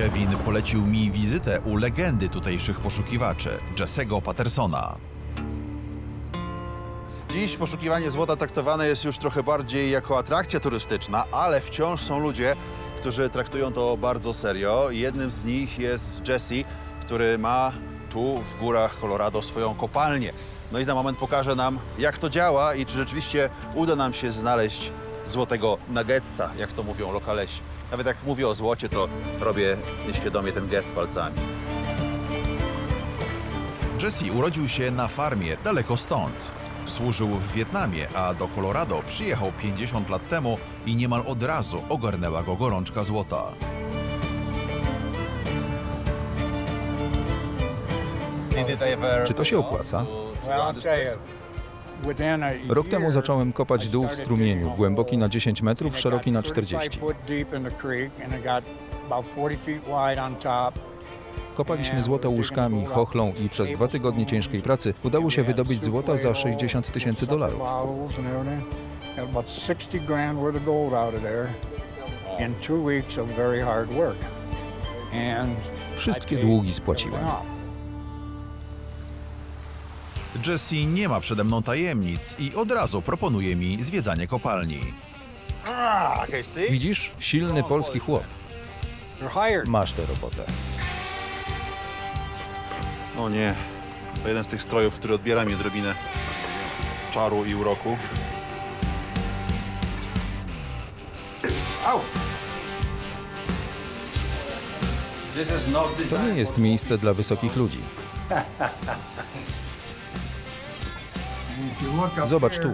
Kevin polecił mi wizytę u legendy tutejszych poszukiwaczy, Jesse'ego Pattersona. Dziś poszukiwanie złota traktowane jest już trochę bardziej jako atrakcja turystyczna, ale wciąż są ludzie, którzy traktują to bardzo serio. Jednym z nich jest Jesse, który ma tu w górach Colorado swoją kopalnię. No i za moment pokaże nam, jak to działa i czy rzeczywiście uda nam się znaleźć złotego nuggetsa, jak to mówią lokalesi. Nawet jak mówię o złocie, to robię nieświadomie ten gest palcami. Jesse urodził się na farmie daleko stąd. Służył w Wietnamie, a do Colorado przyjechał 50 lat temu i niemal od razu ogarnęła go gorączka złota. Czy to się opłaca? Rok temu zacząłem kopać dół w strumieniu, głęboki na 10 metrów, szeroki na 40. Kopaliśmy złoto łóżkami, chochlą i przez dwa tygodnie ciężkiej pracy udało się wydobyć złota za 60 tysięcy dolarów. About 60 grand Jesse nie ma przede mną tajemnic i od razu proponuje mi zwiedzanie kopalni. Widzisz? Silny polski chłop. Masz tę robotę. O nie, to jeden z tych strojów, który odbiera mi odrobinę czaru i uroku. Au! To nie jest miejsce dla wysokich ludzi. Zobacz tu.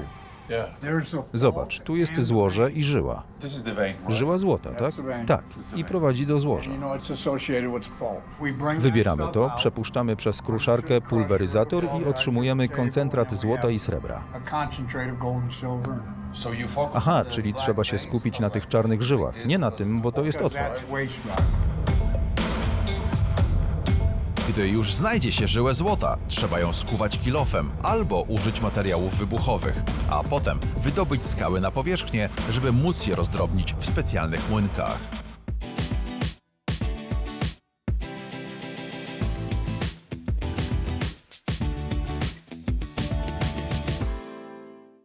Zobacz, tu jest złoże i żyła. Żyła złota, tak? Tak. I prowadzi do złoża. Wybieramy to, przepuszczamy przez kruszarkę, pulweryzator i otrzymujemy koncentrat złota i srebra. Aha, czyli trzeba się skupić na tych czarnych żyłach. Nie na tym, bo to jest odpad. Gdy już znajdzie się żyłę złota, trzeba ją skuwać kilofem albo użyć materiałów wybuchowych, a potem wydobyć skały na powierzchnię, żeby móc je rozdrobnić w specjalnych młynkach.